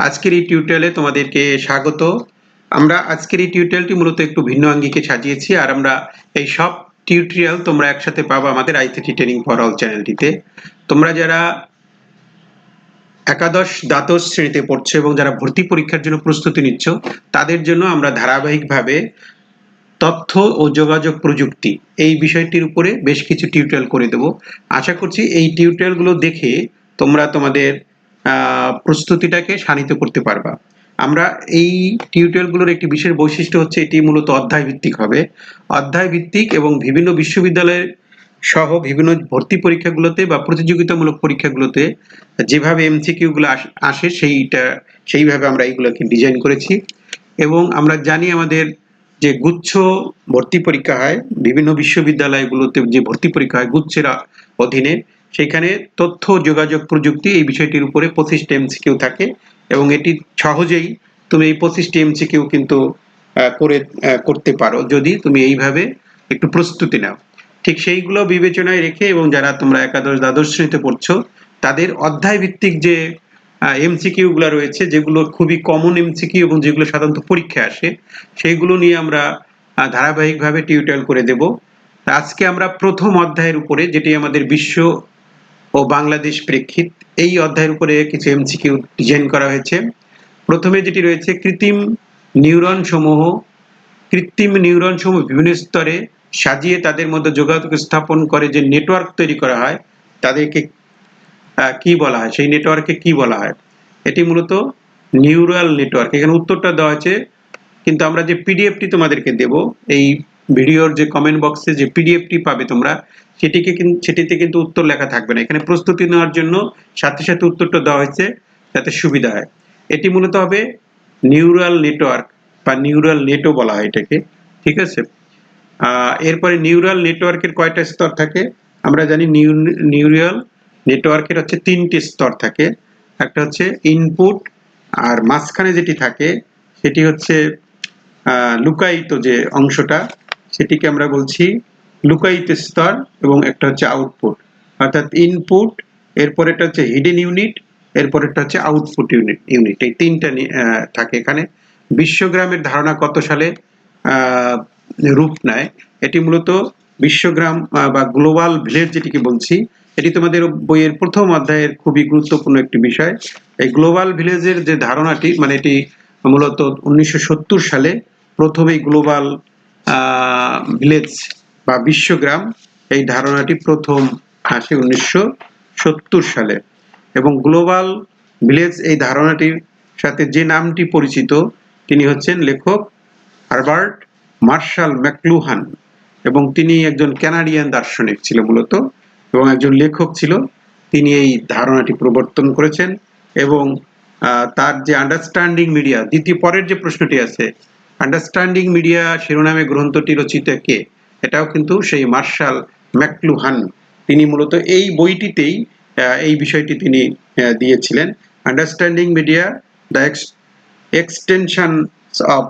আজকের এই টিউটোরিয়ালে তোমাদেরকে স্বাগত। আমরা আজকের এই টিউটোরিয়ালটি মূলত একটু ভিন্ন আঙ্গিকে সাজিয়েছি, আর আমরা এই সব টিউটোরিয়াল তোমরা একসাথে পাবো আমাদের আইসিটি ট্রেনিং ফর অল চ্যানেলটিতে তোমরা যারা একাদশ দ্বাদশ শ্রেণীতে পড়ছো এবং যারা ভর্তি পরীক্ষার জন্য প্রস্তুতি নিচ্ছ, তাদের জন্য আমরা ধারাবাহিকভাবে তথ্য ও যোগাযোগ প্রযুক্তি এই বিষয়টির উপরে বেশ কিছু টিউটোরিয়াল করে দেব। আশা করছি এই টিউটোরিয়ালগুলো দেখে তোমরা তোমাদের প্রস্তুতিটাকে শানিত করতে পারবা। আমরা এই টিউটোরিয়ালগুলোর একটি বিশেষ বৈশিষ্ট্য হচ্ছে এটি মূলত অধ্যায় ভিত্তিক হবে। অধ্যায় ভিত্তিক এবং বিভিন্ন বিশ্ববিদ্যালয়ের সহ বিভিন্ন ভর্তি পরীক্ষাগুলোতে বা প্রতিযোগিতামূলক পরীক্ষাগুলোতে যেভাবে এমসিকিউ গুলো আসে সেইটা, সেইভাবে আমরা এইগুলোকে ডিজাইন করেছি। এবং আমরা জানি আমাদের যে গুচ্ছ ভর্তি পরীক্ষা হয়, বিভিন্ন বিশ্ববিদ্যালয়গুলোতে যে ভর্তি পরীক্ষা হয় গুচ্ছের অধীনে। সেখানে তথ্য, যোগাযোগ প্রযুক্তি এই বিষয়টির উপরে পঁচিশটা এমসিকিউ থাকে এবং এটি সহজেই তুমি এই পঁচিশটি এমসিকিউ কিন্তু করে করতে পারো যদি তুমি এইভাবে একটু প্রস্তুতি নাও। ঠিক সেইগুলো বিবেচনায় রেখে এবং যারা তোমরা একাদশ দ্বাদশ শ্রেণীতে পড়ছো, তাদের অধ্যায় ভিত্তিক যে এমসিকিউ গুলো রয়েছে, যেগুলো খুবই কমন এমসিকিউ এবং যেগুলো সাধারণত পরীক্ষায় আসে, সেইগুলো নিয়ে আমরা ধারাবাহিকভাবে টিউটোরিয়াল করে দেব। আজকে আমরা প্রথম অধ্যায়ের উপরে, যেটি আমাদের বিশ্ব ও বাংলাদেশ প্রেক্ষিত। এই অধ্যায়ের উপরে কিছু এমসিকিউ ডিজাইন করা হয়েছে। প্রথমে যেটি রয়েছে, কৃত্রিম নিউরন সমূহ। কৃত্রিম নিউরন সমূহ বিভিন্ন স্তরে সাজিয়ে তাদের মধ্যে যোগাযোগ স্থাপন করে যে নেটওয়ার্ক তৈরি করা হয়, তাদেরকে কি বলা হয়? সেই নেটওয়ার্কে কি বলা হয়? এটি মূলত নিউরাল নেটওয়ার্ক। এখানে উত্তরটা দেওয়া আছে, কিন্তু আমরা যে পিডিএফটি তোমাদেরকে দেব, এই ভিডিওর যে কমেন্ট বক্সে যে পিডিএফটি পাবে তোমরা সেটিকে সেটিতে কিন্তু উত্তর লেখা থাকবে না। এখানে প্রস্তুতি নেওয়ার জন্য সাথে সাথে উত্তরটা দেওয়া হয়েছে যাতে সুবিধা হয়। এটি মূলত হবে নিউরাল নেটওয়ার্ক বা নিউরাল নেটও বলা হয় এটাকে, ঠিক আছে? এরপরে নিউরাল নেটওয়ার্কের কয়টা স্তর থাকে? আমরা জানি নিউরাল নেটওয়ার্কের হচ্ছে তিনটি স্তর থাকে। একটা হচ্ছে ইনপুট আর মাঝখানে যেটি থাকে সেটি হচ্ছে লুকায়িত যে অংশটা, সেটিকে আমরা বলছি লুকায়িত স্তর এবং একটা হচ্ছে আউটপুট অর্থাৎ ইনপুট এরপরেটা হচ্ছে হিডেন ইউনিট এরপরেরটা হচ্ছে আউটপুট ইউনিট ইউনিট এই তিনটা থাকে এখানে। বিশ্বগ্রামের ধারণা কত সালে রূপ নেয়? এটি মূলত বিশ্বগ্রাম বা গ্লোবাল ভিলেজ যেটিকে বলছি, এটি তোমাদের বইয়ের প্রথম অধ্যায়ের খুবই গুরুত্বপূর্ণ একটি বিষয়। এই গ্লোবাল ভিলেজের যে ধারণাটি মানে এটি মূলত উনিশশো সত্তর সালে প্রথম এই গ্লোবাল ভিলেজ বা বিশ্বগ্রাম এই ধারণাটি প্রথম আসে উনিশশো সত্তর সালে এবং গ্লোবাল ভিলেজ এই ধারণাটির সাথে যে নামটি পরিচিত, তিনি হচ্ছেন লেখক হারবার্ট মার্শাল ম্যাকলুহান এবং তিনি একজন ক্যানাডিয়ান দার্শনিক ছিল মূলত এবং একজন লেখক ছিল। তিনি এই ধারণাটি প্রবর্তন করেছেন এবং তার যে আন্ডারস্ট্যান্ডিং মিডিয়া, দ্বিতীয় পরের যে প্রশ্নটি আছে, আন্ডারস্ট্যান্ডিং মিডিয়া শিরোনামে গ্রন্থটি রচিত কে? এটাও কিন্তু সেই মার্শাল ম্যাকলুহান। তিনি মূলত এই বইটিতেই এই বিষয়টি তিনি দিয়েছিলেন। Understanding media the extension of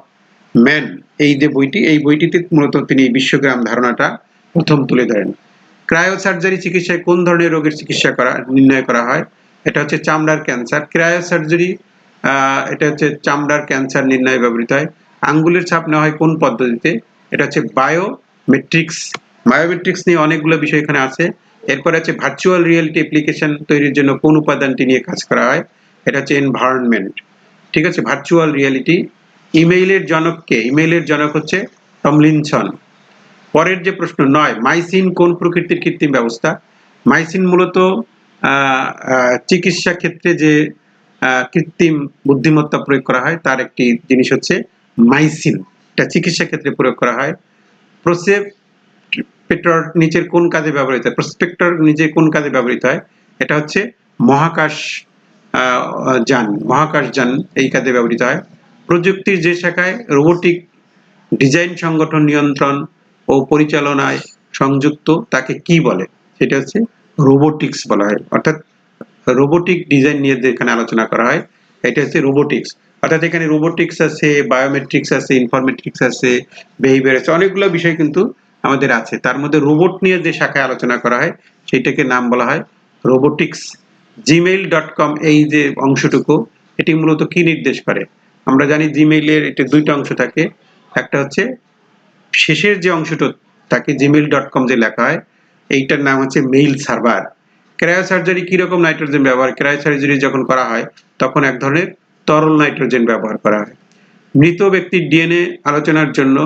man এই যে বইটি, এই বইটিতে মূলত তিনি বিশ্বগ্রাম ধারণাটা প্রথম তুলে ধরেন। ক্রায়ো সার্জারি চিকিৎসায় কোন ধরনের রোগের চিকিৎসা করা, নির্ণয় করা হয়? এটা হচ্ছে চামড়ার ক্যান্সার। ক্রায়ো সার্জারি এটা হচ্ছে চামড়ার ক্যান্সার নির্ণয়ে ব্যবহৃত হয়। আঙ্গুলের ছাপ নেওয়া হয় কোন পদ্ধতিতে? এটা হচ্ছে বায়োমেট্রিক্স বায়োমেট্রিক্স নিয়ে অনেকগুলো বিষয় এখানে আছে। এরপর আছে ভার্চুয়াল রিয়েলিটি অ্যাপ্লিকেশন তৈরির জন্য কোন উপাদানটি নিয়ে কাজ করা হয়? এটা হচ্ছে এনভায়রনমেন্ট ঠিক আছে? ভার্চুয়াল রিয়েলিটি ইমেইলের জনক কে? ইমেইলের জনক হচ্ছে টমলিনসন পরের যে প্রশ্ন, নয়, মাইসিন কোন প্রকৃতির কৃত্রিম ব্যবস্থা? মাইসিন মূলত চিকিৎসা ক্ষেত্রে যে কৃত্রিম বুদ্ধিমত্তা প্রয়োগ করা হয়, তার একটি জিনিস হচ্ছে মাইসিন। এটা চিকিৎসা ক্ষেত্রে প্রয়োগ করা হয়। প্রসেপেটর নিচের কোন কাজে ব্যবহৃত হয়? প্রসপেক্টর নিচে কোন কাজে ব্যবহৃত হয়? এটা হচ্ছে মহাকাশ যান মহাকাশ যান এই কাজে ব্যবহৃত হয়। প্রযুক্তির যে শাখায় রোবোটিক ডিজাইন সংগঠন নিয়ন্ত্রণ ও পরিচালনায় সংযুক্ত তাকে কি বলে? সেটা হচ্ছে রোবোটিক্স বলা হয়। অর্থাৎ রোবোটিক ডিজাইন নিয়ে যেখানে আলোচনা করা হয়, এটা হচ্ছে রোবোটিক্স। অর্থাৎ এখানে রোবোটিক্স আছে বায়োমেট্রিক্স আছে ইনফরমেটিক্স আছে বিহেভিয়ার আছে, অনেকগুলো বিষয় কিন্তু আমাদের আছে। তার মধ্যে রোবট নিয়ে যে শাখায় আলোচনা করা হয় সেটাকে নাম বলা হয় রোবোটিক্স জিমেইল ডট কম এই যে অংশটুকু, এটি মূলত কি নির্দেশ করে? আমরা জানি জিমেইলের এটা দুইটা অংশ থাকে। একটা হচ্ছে শেষের যে অংশটা থাকে জিমেইল ডট কম যে লেখা হয়। এইটার নাম হচ্ছে মেইল সার্ভার ক্রায়ো সার্জারি কীরকম নাইট্রোজেন ব্যবহার? ক্রায়ো সার্জারি যখন করা হয়, তখন এক ধরনের তরল নাইট্রোজেন ব্যবহার করা হয়। মৃত ব্যক্তির ডিএনএ আলোচনার জন্য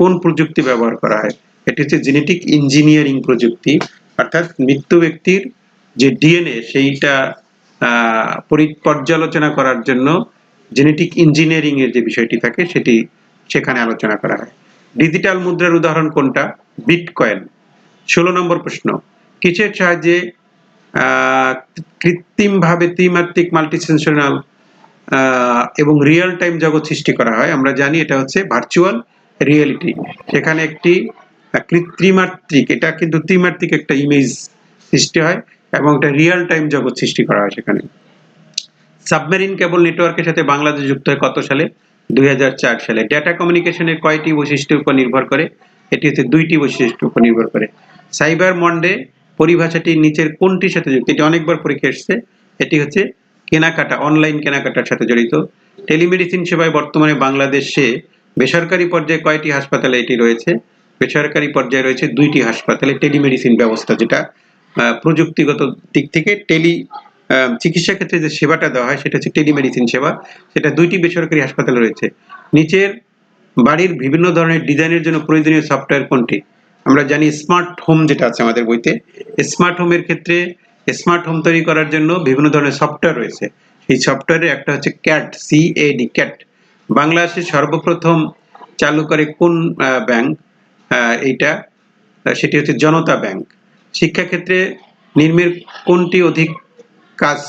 কোন প্রযুক্তি ব্যবহার করা হয়? এটি হচ্ছে জেনেটিক ইঞ্জিনিয়ারিং প্রযুক্তি, অর্থাৎ মৃত ব্যক্তির যে ডিএনএ সেইটা পর্যালোচনা করার জন্য জেনেটিক ইঞ্জিনিয়ারিং এর যে বিষয়টি থাকে সেটি সেখানে আলোচনা করা হয়। ডিজিটাল মুদ্রার উদাহরণ কোনটা? বিটকয়েন। ষোলো নম্বর প্রশ্ন, কিসের সাহায্যে কৃত্রিমভাবে ত্রিমাত্রিক মাল্টিসেন্সনাল এবং রিয়েল টাইম জগৎ সৃষ্টি করা হয়। আমরা জানি এটা হচ্ছে ভার্চুয়াল রিয়েলিটি সেখানে একটি কৃত্রিমাত্রিক এটা কিন্তু ত্রিমাত্রিক একটা ইমেজ সৃষ্টি হয় এবং একটা রিয়েল টাইম জগৎ সৃষ্টি করা হয় সেখানে। সাবমেরিন কেবল নেটওয়ার্কের সাথে বাংলাদেশ যুক্ত হয় কত সালে? দুই হাজার চার সালে। ডেটা কমিউনিকেশনের কয়টি বৈশিষ্ট্যের উপর নির্ভর করে? এটি হচ্ছে দুইটি বৈশিষ্ট্যের উপর নির্ভর করে। সাইবার মন্ডে পরিভাষাটি নিচের কোনটির সাথে যুক্ত? এটি অনেকবার পরীক্ষা এসেছে। এটি হচ্ছে কেনাকাটা অনলাইন কেনাকাটার সাথে জড়িত। টেলিমেডিসিন সেবায় বর্তমানে বাংলাদেশে বেসরকারি পর্যায়ে কয়টি হাসপাতালে এটি রয়েছে? বেসরকারি পর্যায়ে রয়েছে দুইটি হাসপাতালে টেলিমেডিসিন ব্যবস্থা, যেটা প্রযুক্তিগত দিক থেকে টেলি চিকিৎসা ক্ষেত্রে যে সেবাটা দেওয়া হয় সেটা হচ্ছে টেলিমেডিসিন সেবা। সেটা দুইটি বেসরকারি হাসপাতালে রয়েছে। নিচের বাড়ির বিভিন্ন ধরনের ডিজাইনের জন্য প্রয়োজনীয় সফটওয়্যার কোনটি? আমরা জানি স্মার্ট হোম যেটা আছে আমাদের বইতে। স্মার্ট হোমের ক্ষেত্রে স্মার্ট হোম তৈরি করার জন্য বিভিন্ন ধরনের সফটওয়্যার রয়েছে। এই সফটওয়্যারের একটা হচ্ছে CAT C A D CAT বাংলাদেশে সর্বপ্রথম চালু করে কোন ব্যাংক এইটা সেটি হচ্ছে জনতা ব্যাংক শিক্ষাক্ষেত্রে নির্মের কোনটি অধিক কাজ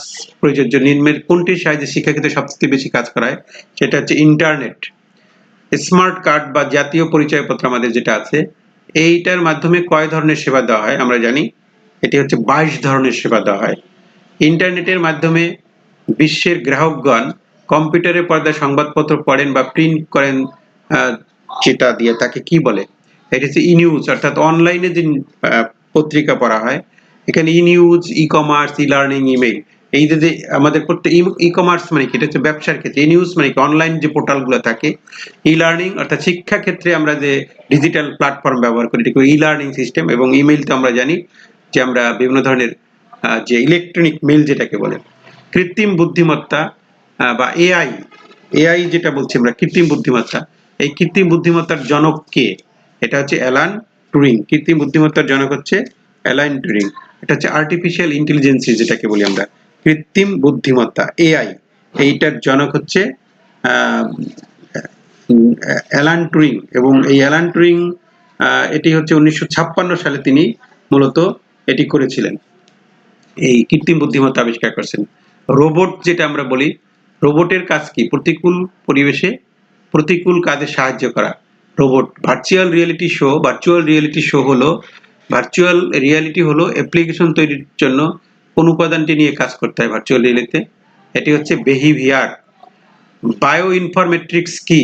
প্রযোজ্য? নির্মের কোনটির সাহায্যে শিক্ষাক্ষেত্রে সবচেয়ে বেশি কাজ করা হয়? সেটা হচ্ছে ইন্টারনেট স্মার্ট কার্ড বা জাতীয় পরিচয়পত্র আমাদের যেটা আছে, এইটার মাধ্যমে কয় ধরনের সেবা দেওয়া হয় আমরা জানি? এটি হচ্ছে বাইশ ধরনের সেবা দেওয়া হয়। ইন্টারনেটের মাধ্যমে বিশ্বের গ্রাহকগণ কম্পিউটারের পর্দায় সংবাদপত্র পড়েন বা প্রিন্ট করেন যেটা দিয়ে তাকে কি বলে? এটি হচ্ছে ই নিউজ অর্থাৎ অনলাইনে যে পত্রিকা পড়া হয়, এখানে e news e commerce e learning email এই যে আমাদের প্রত্যেক ই কমার্স মানে কি? এটা হচ্ছে ব্যবসার ক্ষেত্রে ই নিউজ মানে কি? অনলাইন যে পোর্টালগুলো থাকে ই লার্নিং অর্থাৎ শিক্ষা ক্ষেত্রে আমরা যে ডিজিটাল প্ল্যাটফর্ম ব্যবহার করি, এটাকে ই লার্নিং সিস্টেম এবং ইমেইল তো আমরা জানি যে আমরা বিভিন্ন ধরনের যে ইলেকট্রনিক মেইল যেটাকে বলে, কৃত্রিম বুদ্ধিমত্তা বা এআই এআই যেটা বলছি আমরা, কৃত্রিম বুদ্ধিমত্তা, এই কৃত্রিম বুদ্ধিমত্তার জনক কে? এটা হচ্ছে অ্যালান টুরিং কৃত্রিম বুদ্ধিমত্তার জনক হচ্ছে অ্যালান টুরিং এটা হচ্ছে আর্টিফিশিয়াল ইন্টেলিজেন্সি যেটাকে বলি আমরা। কৃত্রিম বুদ্ধিমত্তা এআই এইটার জনক হচ্ছে অ্যালান টুরিং এবং এই অ্যালান টুরিং এটি হচ্ছে উনিশশো ছাপ্পান্ন সালে তিনি মূলত এটি করেছিলেন। এই কৃত্রিম বুদ্ধিমত্তা আবিষ্কার করেছেন। রোবট যেটা আমরা বলি, রোবটের কাজ কি? প্রতিকূল পরিবেশে প্রতিকূল কাজে সাহায্য করা। Robot virtual reality show, virtual reality show হলো, ভার্চুয়াল রিয়েলিটি হলো অ্যাপ্লিকেশন তৈরির জন্য কোন উপাদানটি নিয়ে কাজ করতে হয় ভার্চুয়াল রিয়েলিটিতে এটি হচ্ছে বেহিভিয়ার। বায়ো ইনফরমেট্রিক্স কি?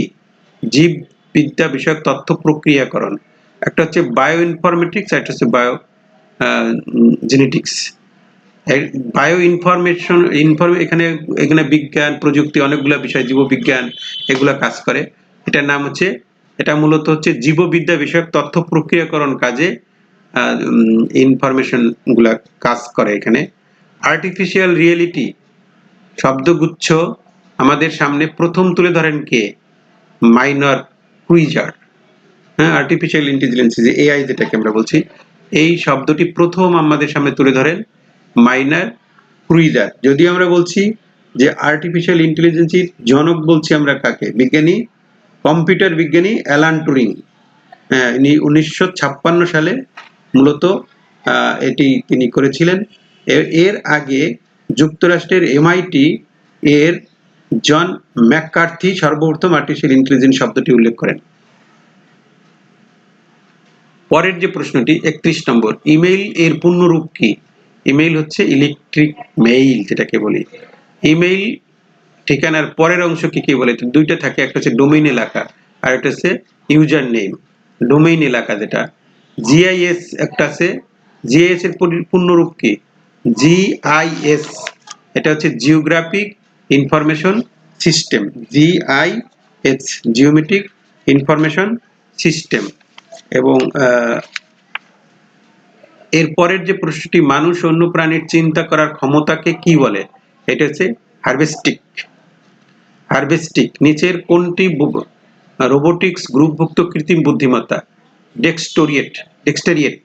জীববিদ্যা বিষয়ক তথ্য প্রক্রিয়াকরণ। একটা হচ্ছে বায়ো ইনফরমেট্রিক্স একটা হচ্ছে বায়ো জেনেটিক্স বায়ো ইনফরমেশন ইনফরমে এখানে এখানে বিজ্ঞান, প্রযুক্তি, অনেকগুলো বিষয়, জীববিজ্ঞান, এগুলা কাজ করে। এটার নাম হচ্ছে, এটা মূলত হচ্ছে জীববিদ্যা বিষয়ক তথ্য প্রক্রিয়াকরণ কাজে ইনফরমেশনগুলা কাজ করে এখানে। আর্টিফিশিয়াল রিয়েলিটি শব্দগুচ্ছ আমাদের সামনে প্রথম তুলে ধরেন কে? মাইনর কুইজার হ্যাঁ আর্টিফিশিয়াল ইন্টেলিজেন্স যে এআই যেটাকে আমরা বলছি এই শব্দটি প্রথম আমাদের সামনে তুলে ধরেন মাইনার ক্রুইজার যদি আমরা বলছি যে আর্টিফিশিয়াল ইন্টেলিজেন্সির জনক বলছি আমরা কাকে? বিজ্ঞানী কম্পিউটার বিজ্ঞানী অ্যালান টুরিং। হ্যাঁ ইনি উনিশশো ছাপ্পান্ন সালে মূলত এটি তিনি করেছিলেন। এর- এর আগে যুক্তরাষ্ট্রের এমআইটি এর জন ম্যাককার্থি সর্বপ্রথম আর্টিফিশিয়াল ইন্টেলিজেন্স শব্দটি উল্লেখ করেন। পরের যে প্রশ্নটি, একত্রিশ নম্বর, ইমেইল এর পূর্ণরূপ কি? ইমেইল হচ্ছে ইলেকট্রিক মেইল যেটাকে বলি। ইমেইল ঠিকানার পরের অংশ কি কি বলে? দুইটা থাকে, একটা হচ্ছে ডোমেইন এলাকা আর একটা হচ্ছে ইউজার নেম। ডোমেইন এলাকা যেটা। জিআইএস একটা আছে। জিআইএস এর পরি- পূর্ণরূপ কি? জিআইএস। এটা হচ্ছে geographic information system. GI S geometric information system. এবং এর পরের যে প্রশ্নটি, মানুষ অন্য প্রাণীর চিন্তা করার ক্ষমতাকে কি বলে? এটা হচ্ছে হারভেস্টিক। হারভেস্টিক, নিচের কোনটি রোবোটিক্স গ্রুপভুক্ত কৃত্রিম বুদ্ধিমত্তা? ডেক্সটোরিয়েট, ডেক্সটেরিয়েট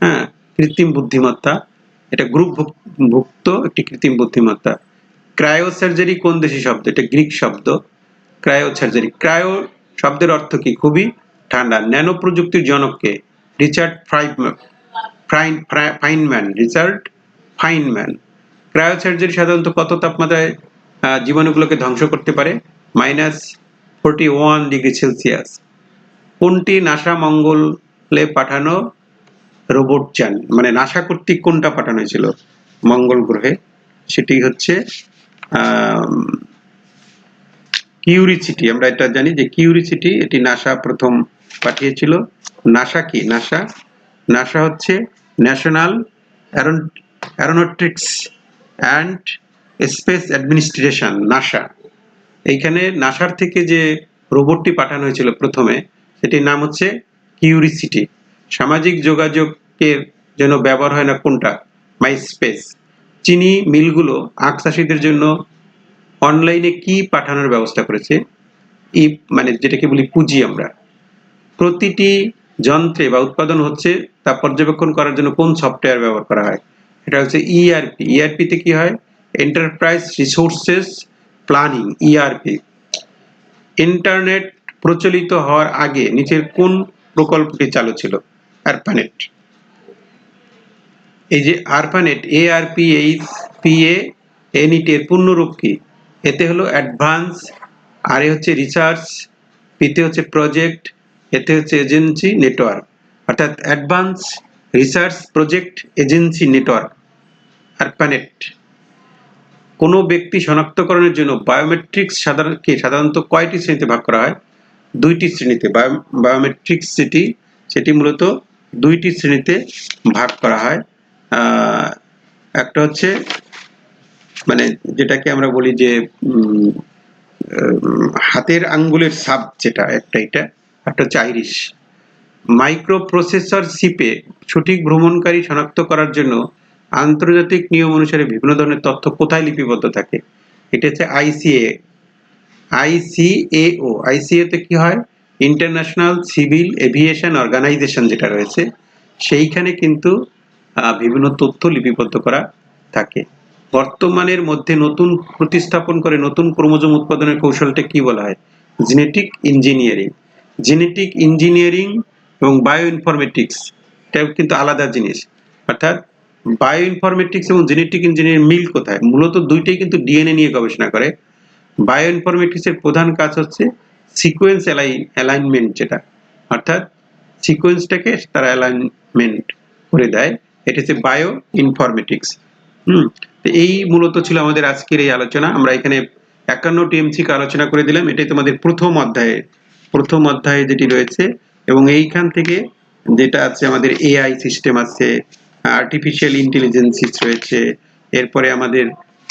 হ্যাঁ কৃত্রিম বুদ্ধিমত্তা। এটা গ্রুপ ভুক্ত একটি কৃত্রিম বুদ্ধিমত্তা। ক্রায়ো সার্জারি কোন দেশি শব্দ? এটা গ্রিক শব্দ। ক্রায়ো সার্জারি ক্রায়ো শব্দের অর্থ কি? খুবই ঠান্ডা ন্যানো প্রযুক্তির জনককে রিচার্ড ফ্রা- Feynman, Richard Feynman. Cryosurgery সাধারণত কত তাপমাত্রায় জীবাণুগুলোকে ধ্বংস করতে পারে? Minus forty one degree Celsius. কোনটি নাসা মঙ্গলে পাঠানো রোবট যান মানে নাসা কর্তৃক কোনটা পাঠানো হয়েছিল? মঙ্গল গ্রহে। সেটি হচ্ছে কিউরিসিটি। আমরা এটা জানি যে কিউরিসিটি, এটি নাসা প্রথম পাঠিয়েছিল। নাসা কি? নাসা? নাসা হচ্ছে National Aeronautics and Space Administration, NASA. এইখানে নাসার থেকে যে রোবটটি পাঠানো হয়েছিল প্রথমে, সেটির নাম হচ্ছে কিউরিসিটি। সামাজিক যোগাযোগের জন্য ব্যবহার হয় না কোনটা? মাই স্পেস চিনি মিলগুলো আখ চাষিদের জন্য অনলাইনে কি পাঠানোর ব্যবস্থা করেছে? ই মানে যেটাকে বলি পুঁজি আমরা। প্রতিটি যন্ত্রে বা উৎপাদন হচ্ছে তা পর্যবেক্ষণ করার জন্য কোন সফটওয়্যার ব্যবহার করা হয়? এটা হচ্ছে E ইআরপি ইআরপিতে কি হয়? Enterprise resources planning ERP internet প্রচলিত হওয়ার আগে নিচের কোন প্রকল্পটি চালু ছিল? আরপানেট এই যে ARPANET A R P H P A NET এর পূর্ণরূপ কি? এতে হলো অ্যাডভান্স আর এ হচ্ছে রিসার্চ পিতে হচ্ছে প্রজেক্ট এতে হচ্ছে এজেন্সি নেটওয়ার্ক, অর্থাৎ advance research project agency network, ARPANET. কোনো ব্যক্তি শনাক্তকরণের জন্য বায়োমেট্রিক্স সাধারণকে সাধারণত কয়টি শ্রেণীতে ভাগ করা হয়? দুইটি শ্রেণীতে। বায়োমেট্রিক্স যেটি, সেটি মূলত দুইটি শ্রেণীতে ভাগ করা হয়। একটা হচ্ছে মানে যেটাকে আমরা বলি যে হাতের আঙ্গুলের সাব যেটা, একটা এটা। একটা হচ্ছে আইরিশ মাইক্রো প্রসেসর শিপে সঠিক ভ্রমণকারী শনাক্ত করার জন্য আন্তর্জাতিক নিয়ম অনুসারে বিভিন্ন ধরনের তথ্য কোথায় লিপিবদ্ধ থাকে? এটা হচ্ছে আইসিএ আইসিএও আইসিএ তে কি হয়? ইন্টারন্যাশনাল সিভিল এভিয়েশন অর্গানাইজেশন যেটা রয়েছে, সেইখানে কিন্তু বিভিন্ন তথ্য লিপিবদ্ধ করা থাকে। বর্তমানের মধ্যে নতুন প্রতিস্থাপন করে নতুন ক্রোমোজোম উৎপাদনের কৌশলটা কি বলা হয়? জেনেটিক ইঞ্জিনিয়ারিং জেনেটিক ইঞ্জিনিয়ারিং এবং বায়ো ইনফরমেটিক্স এটাও কিন্তু আলাদা জিনিস। অর্থাৎ বায়ো ইনফরমেটিক্স এবং জেনেটিক ইঞ্জিনিয়ারিং মিল কোথায়? মূলত দুইটাই কিন্তু ডিএনএ নিয়ে গবেষণা করে। বায়ো ইনফরমেটিক্স এর প্রধান কাজ হচ্ছে সিকোয়েন্স অ্যালাইনমেন্ট যেটা। অর্থাৎ সিকোয়েন্সটাকে তারা অ্যালাইনমেন্ট করে দেয়। এটা হচ্ছে বায়ো ইনফরমেটিক্স হুম? তো এই মূলত ছিল আমাদের আজকের এই আলোচনা। আমরা এখানে একান্নটি এমসিকে আলোচনা করে দিলাম। এটাই তোমাদের প্রথম অধ্যায়ে প্রথম অধ্যায়ে যেটি রয়েছে এবং এইখান থেকে যেটা আছে আমাদের এআই সিস্টেম আছে আর্টিফিশিয়াল ইন্টেলিজেন্সিস রয়েছে এরপরে আমাদের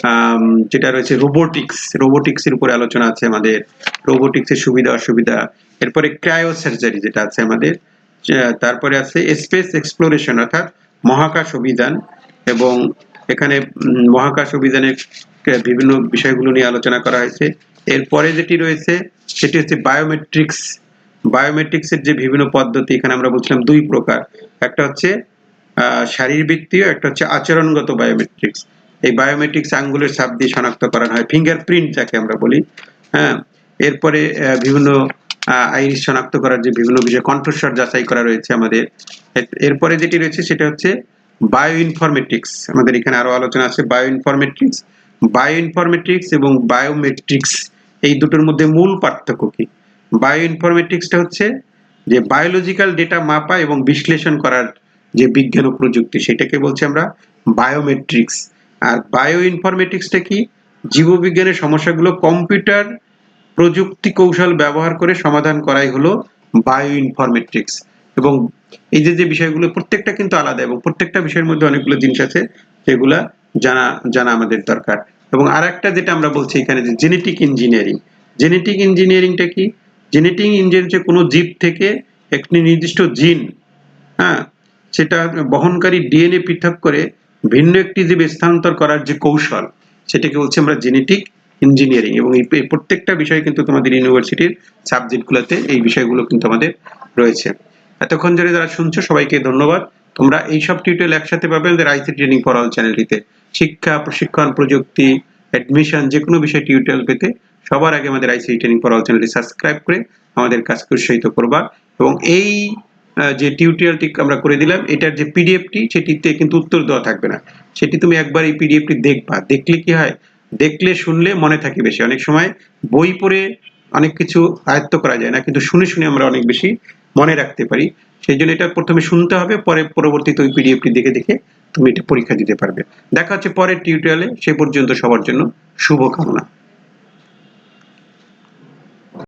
আম, যেটা রয়েছে রোবোটিক্স রোবোটিক্স এর উপরে আলোচনা আছে আমাদের রোবোটিক্স এর সুবিধা অসুবিধা এরপরে ক্রায়ো সার্জারি যেটা আছে আমাদের তারপরে আছে স্পেস এক্সপ্লোরেশন অর্থাৎ মহাকাশ অভিযান এবং এখানে মহাকাশ অভিযানের বিভিন্ন বিষয়গুলো নিয়ে আলোচনা করা হয়েছে এরপরে যেটি রয়েছে, সেটি হচ্ছে বায়োমেট্রিক্স বায়োমেট্রিক্স এর যে বিভিন্ন পদ্ধতি, এখানে আমরা বলছিলাম দুই প্রকার। একটা হচ্ছে শারীরবৃত্তীয়, একটা হচ্ছে আচরণগত বায়োমেট্রিক্স এই বায়োমেট্রিক্স আঙ্গুলের ছাপ দিয়ে শনাক্ত করা হয় ফিঙ্গারপ্রিন্ট যাকে আমরা বলি হ্যাঁ? এরপরে বিভিন্ন আইরিশ শনাক্ত করার যে বিভিন্ন বিষয়, কণ্ঠস্বর যাচাই করা রয়েছে আমাদের। এরপরে যেটি রয়েছে, সেটা হচ্ছে বায়ো ইনফরমেটিক্স আমাদের এখানে আরও আলোচনা আছে বায়ো ইনফরমেটিক্স বায়ো ইনফরমেটিক্স এবং বায়োমেট্রিক্স এই দুটোর মধ্যে মূল পার্থক্য কি? বায়ো ইনফরমেটিক্সটা হচ্ছে যে বায়োলজিক্যাল ডেটা মাপা এবং বিশ্লেষণ করার যে বিজ্ঞান ও প্রযুক্তি, সেটাকে বলছি আমরা বায়োমেট্রিক্স আর বায়ো ইনফরমেটিক্সটা কি? জীববিজ্ঞানের সমস্যাগুলো কম্পিউটার প্রযুক্তি কৌশল ব্যবহার করে সমাধান করাই হলো বায়ো ইনফরমেটিক্স এবং এই যে যে বিষয়গুলো, প্রত্যেকটা কিন্তু আলাদা এবং প্রত্যেকটা বিষয়ের মধ্যে অনেকগুলো জিনিস আছে যেগুলা জানা জানা আমাদের দরকার। এবং আর একটা যেটা আমরা বলছি এখানে যে জেনেটিক ইঞ্জিনিয়ারিং জেনেটিক ইঞ্জিনিয়ারিংটা কি? জেনেটিক ইঞ্জিনিয়ারিং কোনো জীব থেকে একটি নির্দিষ্ট জিন হ্যাঁ? সেটা বহনকারী ডিএনএ পৃথক করে ভিন্ন একটি জীবে স্থানান্তর করার যে কৌশল, সেটাকে বলছি আমরা জেনেটিক ইঞ্জিনিয়ারিং এবং এই প্রত্যেকটা বিষয় কিন্তু তোমাদের ইউনিভার্সিটির সাবজেক্টগুলোতে এই বিষয়গুলো কিন্তু আমাদের রয়েছে। এতক্ষণ ধরে যারা শুনছো, সবাইকে ধন্যবাদ। তোমরা এইসব টিউটোরিয়াল একসাথে পাবে আমাদের আইসি ট্রেনিং অল চ্যানেলটিতে শিক্ষা, প্রশিক্ষণ, প্রযুক্তি অ্যাডমিশন যে কোনো বিষয়ে টিউটোরিয়াল পেতে সবার আগে আমাদের আইসি ট্রেনিং অল চ্যানেলটি সাবস্ক্রাইব করে আমাদের কাজকে উৎসাহিত করবা। এবং এই যে টিউটোরিয়ালটি আমরা করে দিলাম, এটার যে পিডিএফটি সেটিতে কিন্তু উত্তর দেওয়া থাকবে না। সেটি তুমি একবার এই পিডিএফটি দেখবা। দেখলে কি হয়? দেখলে, শুনলে মনে থাকে বেশি। অনেক সময় বই পড়ে অনেক কিছু আয়ত্ত করা যায় না, কিন্তু শুনে শুনে আমরা অনেক বেশি মনে রাখতে পারি। সেই জন্য এটা প্রথমে শুনতে হবে, পরে পরবর্তীতে ওই পিডিএফটি দেখে দেখে তুমি এটা পরীক্ষা দিতে পারবে। দেখা হচ্ছে পরের টিউটোরিয়ালে সে পর্যন্ত সবার জন্য শুভকামনা।